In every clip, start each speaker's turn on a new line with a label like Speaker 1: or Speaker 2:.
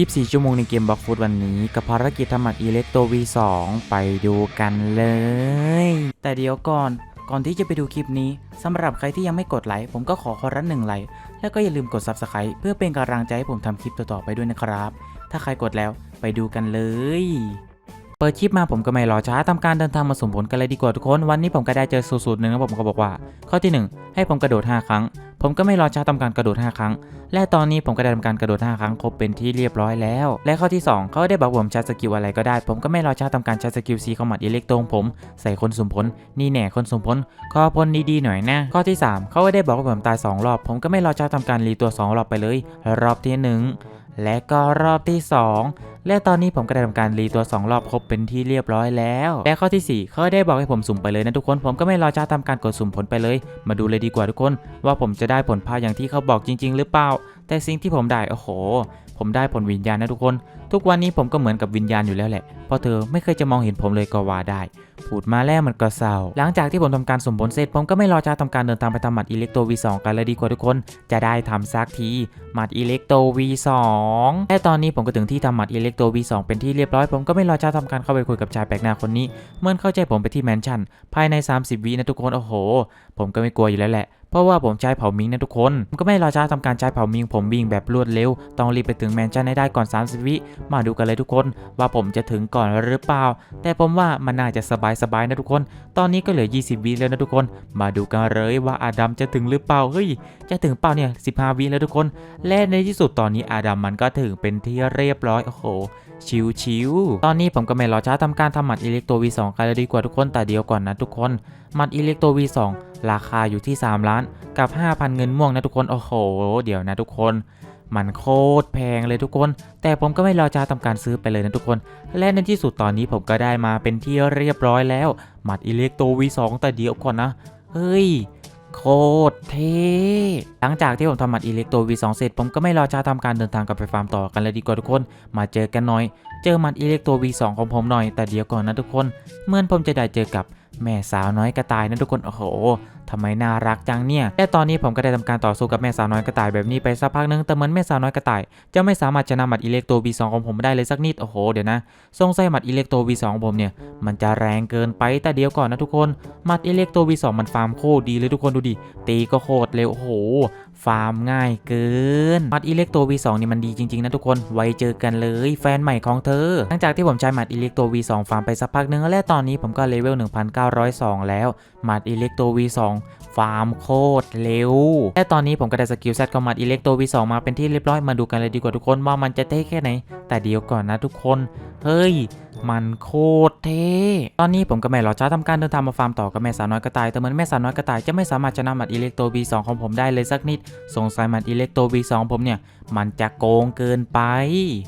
Speaker 1: 24 ชั่วโมงในเกมบล็อกฟุตวันนี้ กับภารกิจทำหมัดอิเล็กโต V2 ไปดูกันเลย แต่เดี๋ยวก่อนก่อนที่จะไปดูคลิปนี้สำหรับใครที่ยังไม่กดไลค์ผมก็ขอขอรันหนึ่งไลค์แล้วก็อย่าลืมกด Subscribe เพื่อเป็นกำลังใจให้ผมทำคลิปต่อๆไปด้วยนะครับ ถ้าใครกดแล้วไปดูกันเลย เปิดคลิปมาผมก็ไม่รอช้าทำการเดินทางมาสมผลกันเลยดีกว่าทุกคน วันนี้ผมก็ได้เจอสูตรหนึ่งนะผมก็บอกว่า ข้อที่หนึ่งให้ผมกระโดด 5 ครั้ง ผมก็ไม่รอช้าทำการกระโดด 5 ครั้ง และตอนนี้ผมก็ได้ทำการกระโดด 5 ครั้งครบเป็นที่เรียบร้อยแล้ว และข้อที่ 2 เขาได้บอกผมใช้สกิลอะไรก็ได้ ผมก็ไม่รอช้าทำการใช้สกิลซีเข้ามาอิเล็กตรงผม ใส่คนสมผล นี่แน่คนสมผลขอพลดีๆหน่อยนะ ข้อที่ 3 เขาก็ได้บอกว่าผมตาย 2 รอบ ผมก็ไม่รอช้าทำการรีตัว 2 รอบไปเลย รอบที่ 1 และก็รอบที่ 2 และตอนนี้ผมก็ได้ทำการรีตัว 2 รอบครบเป็นที่เรียบร้อยแล้ว และข้อทีสี่ 4 เขาได้บอกให้ผมสุ่มไปเลยนะทุกคน ผมก็ไม่รอช้าทำการกดสุ่มผลไปเลย มาดูเลยดีกว่าทุกคน ว่าผมจะได้ผลพาอย่างที่เขาบอกจริง ๆ หรือเปล่า แต่สิ่งที่ผมได้โอ้โห ผมได้ผลวิญญาณนะทุกคน ทุกวันนี้ผมก็เหมือนกับวิญญาณอยู่แล้วแหละ เพราะเธอไม่เคยจะมองเห็นผมเลยก็ว่าได้ พูดมาแล้วมันก็เศร้า หลังจากที่ผมทำการสมผลเสร็จ ผมก็ไม่รอช้าทำการเดินทางไปทำหมัดอิเล็กโต V2 กันเลยดีกว่าทุกคน จะได้ทำสักทีหมัดอิเล็กโต V2 และตอนนี้ผมก็ถึงที่ทำหมัดอิเล็กโต V2 เป็นที่เรียบร้อย ผมก็ไม่รอช้าทำการเข้าไปคุยกับชายแปลกหน้าคนนี้ เมื่อเข้าใจผมไปที่แมนชั่นภายใน 30วินะทุกคน โอ้โห ผมก็ไม่กลัวอยู่แล้วแหละ เพราะว่าผมใช้เผามิงนะทุกคนผมก็ไม่รอช้าทำการใช้เผามิงผมวิ่งแบบรวดเร็ว ต้องรีบไปถึงแมนชั่นให้ได้ก่อน 30 วิมาดูกันเลยทุกคน ว่าผมจะถึงก่อนหรือเปล่า แต่ผมว่ามันน่าจะสบายๆนะทุกคน ตอนนี้ก็เหลือ 20 วิแล้วนะทุกคน มาดูกันเลยว่าอาดัมจะถึงหรือเปล่าเฮ้ยจะถึงเปล่าเนี่ย 15 วิแล้วทุกคน และในที่สุดตอนนี้อาดัมมันก็ถึงเป็นที่เรียบร้อยโอ้โหชิวๆตอนนี้ผมก็ไม่รอช้าทำการทำหมัดอิเล็กโต V2 กันเลยดีกว่าทุกคนแต่เดียวก่อนนะทุกคน หมัดอิเล็กโต V2 ราคาอยู่ที่ 3 ล้านกับ 5,000 เงินม่วงนะทุกคน โอ้โห เดี๋ยวนะทุกคน มันโคตรแพงเลยทุกคน แต่ผมก็ไม่รอช้าทำการซื้อไปเลยนะทุกคน และในที่สุดตอนนี้ผมก็ได้มาเป็นที่เรียบร้อยแล้วหมัดอิเล็กโต V2 แต่เดียวก่อนนะ เฮ้ยโคตรเท่หลังจากที่ผมทำหมัดอิเล็กโต V2 เสร็จ ผมก็ไม่รอช้าทำการเดินทางกลับไปฟาร์มต่อกันเลยดีกว่าทุกคน มาเจอกันหน่อย เจอหมัดอิเล็กโต V2 ของผมหน่อยแต่เดียวก่อนนะทุกคน เมื่อผมจะได้เจอกับ แม่สาวน้อยกระต่ายนะทุกคน โอ้โหทำไมน่ารักจังเนี่ยแต่ตอนนี้ผมก็ได้ทำการต่อสู้กับแม่สาวน้อยกระต่ายแบบนี้ไปสักพักนึง แต่เหมือนแม่สาวน้อยกระต่าย จะไม่สามารถชนะหมัดอิเล็กโต V2 ของผมได้เลยสักนิด โอ้โห เดี๋ยวนะ ทรงสัยหมัดอิเล็กโต V2 ของผมเนี่ย มันจะแรงเกินไป แต่เดี๋ยวก่อนนะทุกคน หมัดอิเล็กโต V2 มันฟาร์มโคตรดีเลยทุกคนดูดิ ตีก็โคตรเร็ว โอ้โห ฟาร์มง่ายเกินหมัดอิเล็กโต V2 นี่มันดีจริง ๆ นะทุกคน ไว้เจอกันเลย แฟนใหม่ของเธอ หลังจากที่ผมใช้หมัดอิเล็กโต V2 ฟาร์มไปสักพักนึงและตอนนี้ผมก็เลเวล 1902 แล้วหมัดอิเล็กโต V2 ฟาร์มโคตรเร็ว และตอนนี้ผมก็ได้สกิลเซตของหมัดอิเล็กโต V2 มาเป็นที่เรียบร้อยมาดูกันเลยดีกว่าทุกคนว่ามันจะเท่แค่ไหน แต่เดี๋ยวก่อนนะทุกคน เฮ้ย มันโคตรเท่ตอนนี้ผมกับแม่รอช้าทำการเดินทางมาฟาร์มต่อกับแม่สาวน้อยกระต่ายแต่เหมือนแม่สาวน้อยกระต่ายจะไม่สามารถชนะหมัดอิเล็กโต V2 ของผมได้เลยสักนิดสงสัยหมัดอิเล็กโต V2 ผมเนี่ย มันจะโกงเกินไป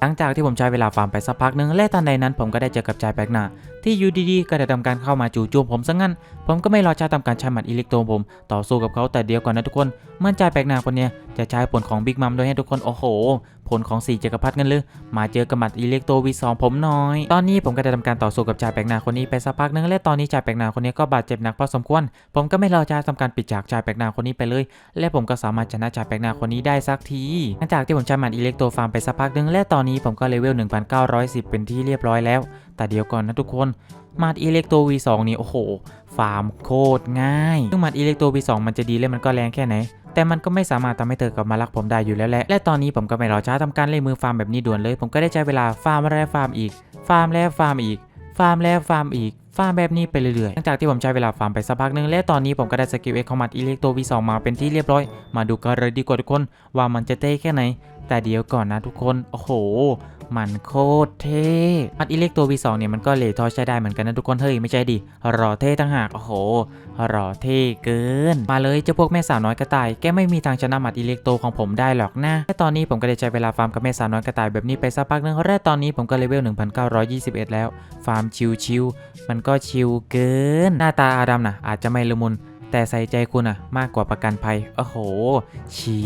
Speaker 1: หลังจากที่ผมใช้เวลาฟาร์มไปสักพักหนึ่งและตอนใดนั้นผมก็ได้เจอกับชายแปลกหน้าที่อยู่ดีๆก็ได้ทำการเข้ามาจู่โจมผมซะงั้น ผมก็ไม่รอช้าทำการใช้หมัดอิเล็กโตผม ต่อสู้กับเขาแต่เดียวก่อนนะทุกคนเมื่อชายแปลกหน้าคนเนี้ยจะใช้ผลของบิ๊กมัมโดยให้ทุกคนโอ้โห ผลของสี่จักรพรรดิกันเลยมาเจอกับหมัดอิเล็กโตวีสองผมน่อย ตอนนี้ผมก็ได้ทำการต่อสู้กับชายแปลกหน้าคนนี้ไปสักพักนึงและตอนนี้ชายแปลกหน้าคนนี้ก็บาดเจ็บหนักพอสมควร ผมก็ไม่รอช้าทำการปิดฉากชายแปลกหน้าคนนี้ไปเลย และผมก็สามารถชนะชายแปลกหน้าคนนี้ได้สักทีหลังจากที่ผมใช้หมัดอิเล็กโตฟาร์มไปสักพักนึงและตอนนี้ผมก็เลเวล1910 เป็นที่เรียบร้อยแล้ว แต่เดี๋ยวก่อนนะทุกคนมัดอิเล็กโต V2 นี่โอ้โห ฟาร์มโคตรง่าย ซึ่งมัดอิเล็กโต V2 มันจะดีและมันก็แรงแค่ไหน แต่มันก็ไม่สามารถทำให้เธอกลับมารักผมได้อยู่แล้วแหละ และตอนนี้ผมก็ไม่รอช้าทำการเล่มือฟาร์มแบบนี้ด่วนเลย ผมก็ได้ใช้เวลาฟาร์มแล้วฟาร์มอีก ฟาร์มแล้วฟาร์มอีก ฟาร์มแล้วฟาร์มอีกฟาร์มแบบนี้ไปเรื่อยๆ หลังจากที่ผมใช้เวลาฟาร์มไปสักพักหนึง และตอนนี้ผมก็ได้สกิลเอ็กคอมมัดอิเล็กโต V2 มาเป็นที่เรียบร้อย มาดูกันเลยดีกว่าทุกคน ว่ามันจะเท่แค่ไหน แต่เดี๋ยวก่อนนะทุกคน โอ้โห มันโคตรเท่มัดอิเล็กโต V2 เนี่ยมันก็เลทอใช้ได้เหมือนกันนะทุกคนเฮ้ยไม่ใช่ดิรอเท่ตั้งหาก โอ้โห รอเท่เกิน มาเลยเจ้าพวกแม่สาวน้อยกระต่าย แกไม่มีทางชนะมัดอิเล็กโตของผมได้หรอกนะและตอนนี้ผมก็ได้ใช้เวลาฟาร์มกับแม่สาวน้อยกระต่ายแบบนี้ไปสักพักนึงและตอนนี้ผมก็เลเวล 1921 แล้ว ฟาร์มชิวๆมันก็ชิวเกิน หน้าตาอาดัมนะอาจจะไม่ละมุน แต่ใส่ใจคุณอะมากกว่าประกันภัย โอ้โห เฉี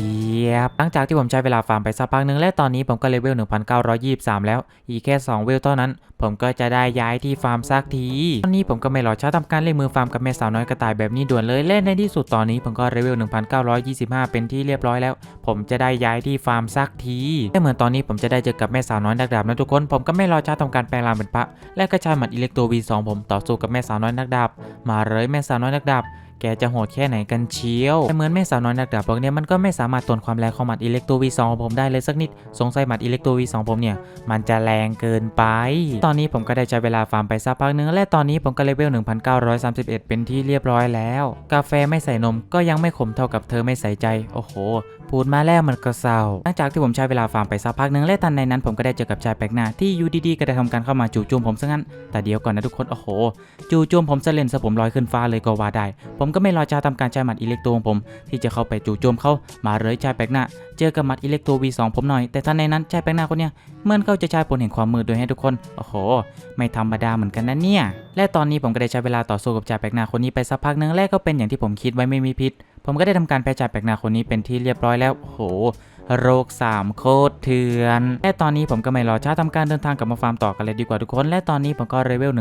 Speaker 1: ยบ หลังจากที่ผมใช้เวลาฟาร์มไปสักพักหนึ่งและตอนนี้ผมก็เลเวล 1923 แล้ว อีกแค่ 2 เวลเท่านั้น ผมก็จะได้ย้ายที่ฟาร์มสักที ตอนนี้ผมก็ไม่รอช้าทำการเล่นมือฟาร์มกับแม่สาวน้อยกระต่ายแบบนี้ด่วนเลยเล่นในที่สุดตอนนี้ผมก็เลเวล 1925 เป็นที่เรียบร้อยแล้ว ผมจะได้ย้ายที่ฟาร์มสักทีแต่เหมือนตอนนี้ผมจะได้เจอกับแม่สาวน้อยนักดาบนะทุกคน ผมก็ไม่รอช้าทำการแปลงร่างเป็นพระและกระชายหมัดอิเล็กโทร V2 ผมต่อสู้กับแม่สาวน้อยนักดาบ มาเลยแม่สาวน้อยนักดาบ แกจะโหดแค่ไหนกันเชียวแต่เหมือนแม่สาวน้อยนักดาบพวกเนี้ยมันก็ไม่สามารถทนความแรงของหมัดอิเล็กโทร V2 ของผมได้เลยสักนิด สงสัยหมัดอิเล็กโทร V2 ผมเนี่ย มันจะแรงเกินไป ตอนนี้ผมก็ได้ใช้เวลาฟาร์มไปสักพักนึง และตอนนี้ผมก็เลเวล 1931 เป็นที่เรียบร้อยแล้ว กาแฟไม่ใส่นมก็ยังไม่ขมเท่ากับเธอไม่ใส่ใจ โอ้โห พูดมาแล้วมันก็เศร้า หลังจากที่ผมใช้เวลาฟาร์มไปสักพักหนึ่งและทันในนั้นผมก็ได้เจอกับชายแปลกหน้าที่อยู่ดีๆก็ได้ทำการเข้ามาจู่โจมผมซะงั้น แต่เดี๋ยวก่อนนะทุกคน โอ้โห จู่โจมผมจะเล่นซะผมลอยขึ้นฟ้าเลยก็ว่าได้ ผมก็ไม่รอช้าทำการใช้หมัดอิเล็กโทรของผม ที่จะเข้าไปจู่โจมเขามาเลยชายแปลกหน้า เจอกับหมัดอิเล็กโทร V2 ผมหน่อย แต่ทันในนั้นชายแปลกหน้าคนเนี้ยเหมื่อนเขาจะใช้ผลแห่งความมืดโดยให้ทุกคน โอ้โห ไม่ธรรมดาเหมือนกันนะเนี่ย และตอนนี้ผมก็ได้ใช้เวลาต่อสู้กับชายแปลกหน้าคนนี้ไปสักพักหนึงและก็เป็นอย่างที่ผมคิดไว้ไม่มีพิษ ผมก็ได้ทำการแพ้ชายแปลกหน้าคนนี้เป็นที่เรียบร้อยแล้วโอ้โห โรคสามโคตรเถื่อนและตอนนี้ผมก็ไม่รอช้าทำการเดินทางกลับมาฟาร์มต่อกันเลยดีกว่าทุกคน และตอนนี้ผมก็เลเวล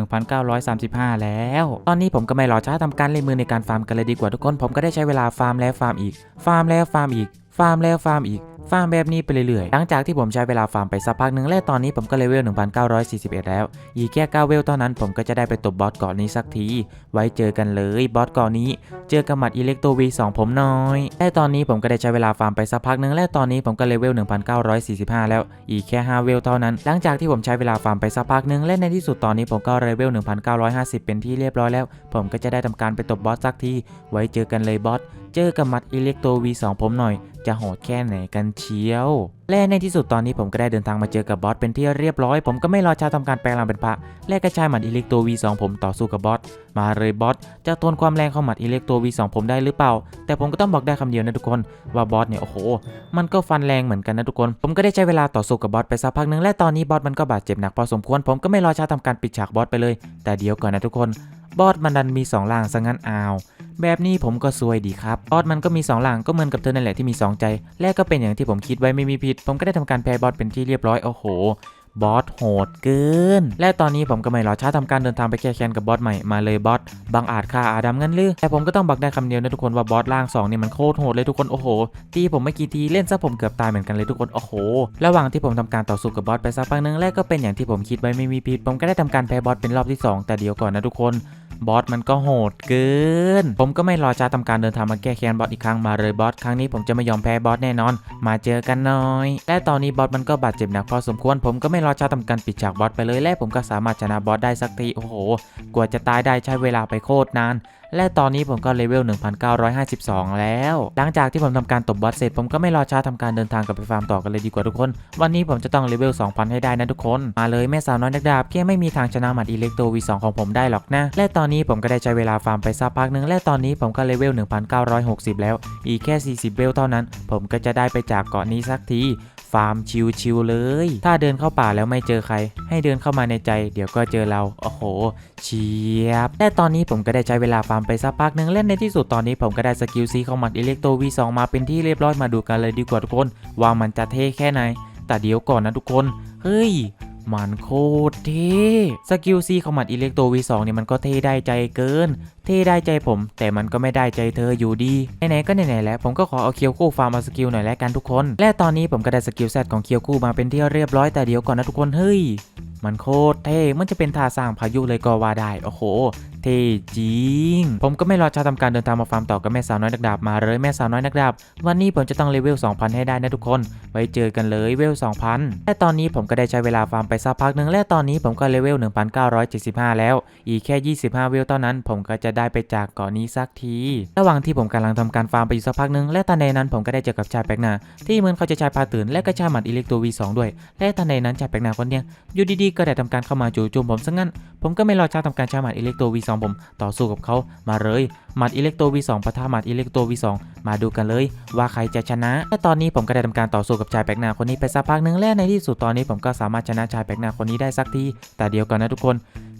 Speaker 1: 1935 แล้ว ตอนนี้ผมก็ไม่รอช้าทำการเล่นมือในการฟาร์มกันเลยดีกว่าทุกคน ผมก็ได้ใช้เวลาฟาร์มแล้วฟาร์มอีก ฟาร์มแล้วฟาร์มอีก ฟาร์มแล้วฟาร์มอีก ฟาร์มแบบนี้ไปเรื่อยๆ หลังจากที่ผมใช้เวลาฟาร์มไปสักพักหนึ่งและตอนนี้ผมก็เลเวล 1941 แล้ว อีกแค่9เวลเท่านั้นผมก็จะได้ไปตบบอสเกาะนี้สักที ไว้เจอกันเลยบอสเกาะนี้ เจอกับหมัดอิเล็กโทร V2 ผมน้อย และตอนนี้ผมก็ได้ใช้เวลาฟาร์มไปสักพักหนึ่งและตอนนี้ผมก็เลเวล 1945 แล้ว อีกแค่5เวลเท่านั้น หลังจากที่ผมใช้เวลาฟาร์มไปสักพักหนึ่งและในที่สุดตอนนี้ผมก็เลเวล 1950 เป็นที่เรียบร้อยแล้ว ผมก็จะได้ทำการไปตบบอสสักที ไว้เจอกันเลยบอส เจอกับหมัดอิเล็กโทร V2 ผมหน่อย จะโหดแค่ไหนกันเชียว และในที่สุดตอนนี้ผมก็ได้เดินทางมาเจอกับบอสเป็นที่เรียบร้อย ผมก็ไม่รอช้าทำการแปลงร่างเป็นพระและกระชายหมัดอิเล็กโทร V2 ผมต่อสู้กับบอสมาเลยบอสจะทนความแรงของหมัดอิเล็กโทร V2 ผมได้หรือเปล่า แต่ผมก็ต้องบอกได้คำเดียวนะทุกคนว่าบอสเนี่ยโอ้โห มันก็ฟันแรงเหมือนกันนะทุกคน ผมก็ได้ใช้เวลาต่อสู้กับบอสไปสักพักหนึ่งและตอนนี้บอสมันก็บาดเจ็บหนักพอสมควรผมก็ไม่รอช้าทำการปิดฉากบอสไปเลย แต่เดี๋ยวก่อนนะทุกคน บอสมันดันมีสองล่างซะงั้นอ้าว แบบนี้ผมก็ซวยดีครับ บอสมันก็มีสองหลังก็เหมือนกับเธอนั่นแหละที่มีสองใจ และก็เป็นอย่างที่ผมคิดไว้ไม่มีผิด ผมก็ได้ทำการแพ้บอสเป็นที่เรียบร้อย โอ้โห บอสโหดเกิน และตอนนี้ผมก็ไม่รอช้าทำการเดินทางไปแก้แค้นกับบอสใหม่มาเลยบอสบังอาจฆ่าอาดัมงั้นหรือแต่ผมก็ต้องบอกได้คำเดียวนะทุกคนว่าบอสล่างสองนี่มันโคตรโหดเลยทุกคนโอ้โห ตีผมไม่กี่ทีเล่นซะผมเกือบตายเหมือนกันเลยทุกคนโอ้โห ระหว่างที่ผมทำการต่อสู้กับบอสไปสักพักหนึงและก็เป็นอย่างที่ผมคิดไว้ไม่มีผิดผมก็ได้ทำการแพ้บอสเป็นรอบที่สองแต่เดี๋ยวก่อนนะทุกคนบอสมันก็โหดเกิน ผมก็ไม่รอช้าทำการเดินทางมาแก้แค้นบอสอีกครั้งมาเลยบอสครั้งนี้ผมจะไม่ยอมแพ้บอสแน่นอน มาเจอกันหน่อย และตอนนี้บอสมันก็บาดเจ็บหนักพอสมควรผมก็ไม่รอช้าทำการปิดฉากบอสไปเลยและผมก็สามารถชนะบอสได้สักทีโอ้โห กว่าจะตายได้ใช้เวลาไปโคตรนาน และตอนนี้ผมก็เลเวล 1952 แล้ว หลังจากที่ผมทำการตบบอสเสร็จ ผมก็ไม่รอช้าทำการเดินทางกลับไปฟาร์มต่อกันเลยดีกว่าทุกคน วันนี้ผมจะต้องเลเวล 2,000 ให้ได้นะทุกคน มาเลยแม่สาวน้อยนักดาบแค่ไม่มีทางชนะหมัดอิเล็กโทร V2 ของผมได้หรอกนะ และตอนนี้ผมก็ได้ใช้เวลาฟาร์มไปสักพักหนึ่งและตอนนี้ผมก็เลเวล 1960 แล้ว อีกแค่ 40 เวลเท่านั้น ผมก็จะได้ไปจากเกาะนี้สักที ฟาร์มชิวๆเลย ถ้าเดินเข้าป่าแล้วไม่เจอใคร ให้เดินเข้ามาในใจ เดี๋ยวก็เจอเรา โอ้โห เชียบ แต่ตอนนี้ผมก็ได้ใช้เวลาฟาร์มไปสักพักหนึ่งเล่นในที่สุดตอนนี้ผมก็ได้สกิลซีของมันอิเล็กโตวีสองมาเป็นที่เรียบร้อยมาดูกันเลยดีกว่าทุกคน ว่ามันจะเท่แค่ไหน แต่เดี๋ยวก่อนนะทุกคน เฮ้ย มันโคตรเท่สกิลซีของมัดอิเล็กโตวีสองเนี่ยมันก็เท่ได้ใจเกิน เท่ได้ใจผม แต่มันก็ไม่ได้ใจเธออยู่ดี ไหนๆก็ไหนๆแล้วผมก็ขอเอาเคียวคู่ฟาร์มมาสกิลหน่อยแล้วกันทุกคน และตอนนี้ผมก็ได้สกิลแซดของเคียวคู่มาเป็นที่เรียบร้อยแต่เดี๋ยวก่อนนะทุกคนเฮ้ยมันโคตรเท่ มันจะเป็นท่าสร้างพายุเลยก็ว่าได้ โอ้โห ท่จริง ผมก็ไม่รอช้าทำการเดินทางมาฟาร์มต่อกับแม่สาวน้อยนักดาบมาเลยแม่สาวน้อยนักดาบ วันนี้ผมจะต้องเลเวล 2,000 ให้ได้นะทุกคน ไว้เจอกันเลยเวล 2,000 และตอนนี้ผมก็ได้ใช้เวลาฟาร์มไปสักพักหนึ่งและตอนนี้ผมก็เลเวล 1,975 แล้ว อีกแค่ 25 เวลเท่านั้น ผมก็จะได้ไปจากเกาะนี้สักที ระหว่างที่ผมกำลังทำการฟาร์มไปอยู่สักพักหนึ่งและทันใดนั้นผมก็ได้เจอกับชายแปลกหน้าที่เหมือนเขาจะใช้พาตื่นและก็ใช้หมัดอิเล็กโทร V2 ด้วย และทันใดนั้นชายแปลกหน้าคนเนี้ยอยู่ดีๆก็ได้ทำการเข้ามาจู่โจมผมซะงั้น ผมก็ไม่รอช้าทำการใช้หมัดอิเล็กโทรองผมต่อสู้กับเขามาเลยหมัดอิเล็กโทร V2 ปะทะหมัดอิเล็กโทร V2 มาดูกันเลยว่าใครจะชนะและตอนนี้ผมก็ได้ทำการต่อสู้กับชายแปลกหน้าคนนี้ไปสักพักหนึ่งและในที่สุดตอนนี้ผมก็สามารถชนะชายแปลกหน้าคนนี้ได้สักทีแต่เดี๋ยวก่อนนะทุกคน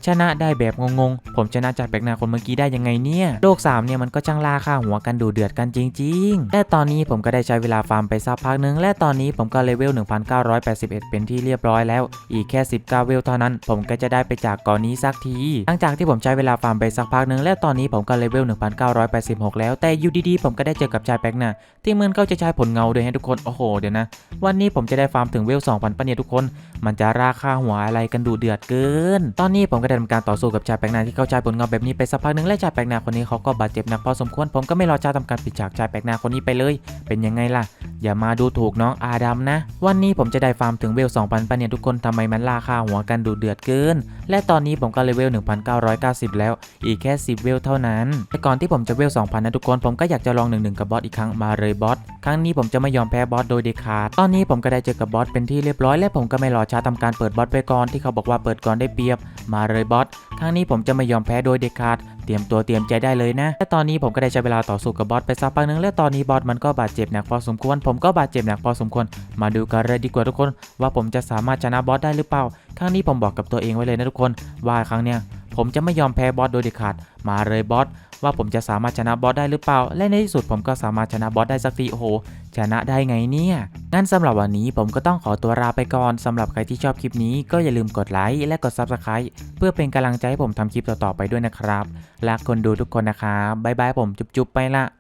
Speaker 1: ชนะได้แบบงงๆ ผมชนะจากแปลกนาคนเมื่อกี้ได้ยังไงเนี่ย โลก 3 เนี่ยมันก็ช่างล่าค่าหัวกันดูเดือดกันจริง ๆ และตอนนี้ผมก็ได้ใช้เวลาฟาร์มไปสักพักหนึง และตอนนี้ผมก็เลเวล 1981 เป็นที่เรียบร้อยแล้ว อีกแค่ 19 เวลเท่านั้น ผมก็จะได้ไปจากก่อนนี้สักที หลังจากที่ผมใช้เวลาฟาร์มไปสักพักหนึง และตอนนี้ผมก็เลเวล 1986 แล้ว แต่อยู่ดีๆ ผมก็ได้เจอกับชายแปลกนาที่เหมือนเขาจะใช้ผลเงาด้วยให้ทุกคน โอ้โห เดี๋ยวนะ วันนี้ผมจะได้ฟาร์มถึงเวล 2,000ปะเนี่ยทุกคน มันจะราคาหัวอะไรกันดูเดือดเกิน ตอนนี้ผมก็ได้ทำการต่อสู้กับชายแปลกหน้าที่เข้าใจผลเงาแบบนี้ไปสักพักหนึ่งและชายแปลกหน้าคนนี้เขาก็บาดเจ็บหนักพอสมควรผมก็ไม่รอช้าทำการปิดฉากชายแปลกหน้าคนนี้ไปเลย เป็นยังไงล่ะ อย่ามาดูถูกน้องอาดัมนะ วันนี้ผมจะได้ฟาร์มถึงเวล 2,000ปะเนี่ยทุกคนทำไมมันราคาหัวกันดูเดือดเกิน และตอนนี้ผมก็เลเวล 1,990 แล้ว อีกแค่ 10 เวลเท่านั้น แต่ก่อนที่ผมจะเวล 2,000 นะทุกคน ผมก็อยากจะลอง1นึกับบอสอีกครั้งมาเลยบอส ครั้งนี้ผมจะไม่ยอมแพ้บอสโดยเด็ดขาด ตอนนี้ผมก็ได้เจอกับบอสเป็นที่เรียบร้อยและผมก็ไม่รอช้าทำการเปิดบอสไปก่อนที่เขาบอกว่าเปิดก่อนได้เปรียบ มาเลยบอส ครั้งนี้ผมจะไม่ยอมแพ้โดยเด็ดขาด เตรียมตัวเตรียมใจได้เลยนะ และตอนนี้ผมก็ได้ใช้เวลาต่อสู้กับบอสไปสักพักหนึงและตอนนี้บอสมันก็บาดเจ็บหนักพอสมควร ผมก็บาดเจ็บหนักพอสมควร มาดูกันเลยดีกว่าทุกคน ว่าผมจะสามารถชนะบอสได้หรือเปล่า ครั้งนี้ผมบอกกับตัวเองไว้เลยนะทุกคน ว่าครั้งเนี้ย ผมจะไม่ยอมแพ้บอสโดยเด็ดขาด มาเลยบอสว่าผมจะสามารถชนะบอสได้หรือเปล่า และในที่สุดผมก็สามารถชนะบอสได้สักทีโอ้โห ชนะได้ไงเนี่ย งั้นสำหรับวันนี้ผมก็ต้องขอตัวลาไปก่อนสำหรับใครที่ชอบคลิปนี้ก็อย่าลืมกดไลค์และกด s u b สไครต์เพื่อเป็นกำลังใจให้ผมทำคลิปต่อๆไปด้วยนะครับรักคนดูทุกคนนะครับบ๊ายบายผมจุ๊บๆไปละ